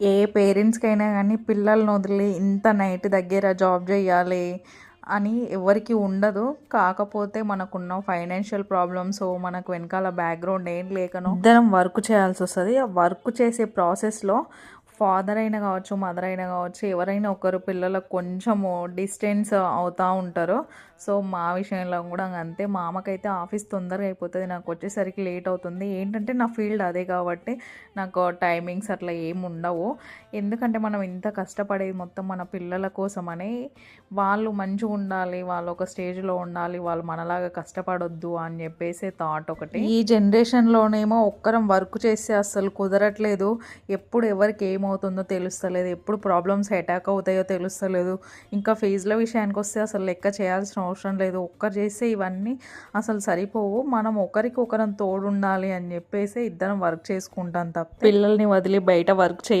ఏ పేరెంట్స్కైనా కానీ పిల్లల్ని వదిలి ఇంత నైట్ దగ్గర జాబ్ చేయాలి అని ఎవరికి ఉండదు. కాకపోతే మనకున్న ఫైనాన్షియల్ ప్రాబ్లమ్స్ మనకు వెనకాల బ్యాక్గ్రౌండ్ ఏం లేకనో ఇద్దరం వర్క్ చేయాల్సి వస్తుంది ఆ వర్క్ చేసే ప్రాసెస్లో ఫాదర్ అయినా కావచ్చు మదర్ అయినా కావచ్చు ఎవరైనా ఒకరు పిల్లలకు కొంచెము డిస్టెన్స్ అవుతూ ఉంటారు. సో మా విషయంలో కూడా అంతే. మా అమ్మకైతే ఆఫీస్ తొందరగా అయిపోతుంది. నాకు వచ్చేసరికి లేట్ అవుతుంది. ఏంటంటే నా ఫీల్డ్ అదే కాబట్టి నాకు టైమింగ్స్ అట్లా ఏమి ఉండవు. ఎందుకంటే మనం ఇంత కష్టపడేది మొత్తం మన పిల్లల కోసమని. వాళ్ళు మంచిగా ఉండాలి వాళ్ళు ఒక స్టేజ్లో ఉండాలి వాళ్ళు మనలాగా కష్టపడొద్దు అని చెప్పేసి థాట్ ఒకటి. ఈ జనరేషన్లోనేమో ఒక్కరం వర్క్ చేస్తే అస్సలు కుదరట్లేదు. ఎప్పుడు ఎవరికి ఏమో ఏమవుతుందో తెలుస్తలేదు. ఎప్పుడు ప్రాబ్లమ్స్ అటాక్ అవుతాయో తెలుస్తలేదు. ఇంకా ఫేజ్ల విషయానికి వస్తే అసలు లెక్క చేయాల్సిన అవసరం లేదు. ఒక్కరు చేస్తే ఇవన్నీ అసలు సరిపోవు. మనం ఒకరికి ఒకరం తోడుండాలి అని చెప్పేసి ఇద్దరం వర్క్ చేసుకుంటాం తప్ప. పిల్లల్ని వదిలి బయట వర్క్ చేయ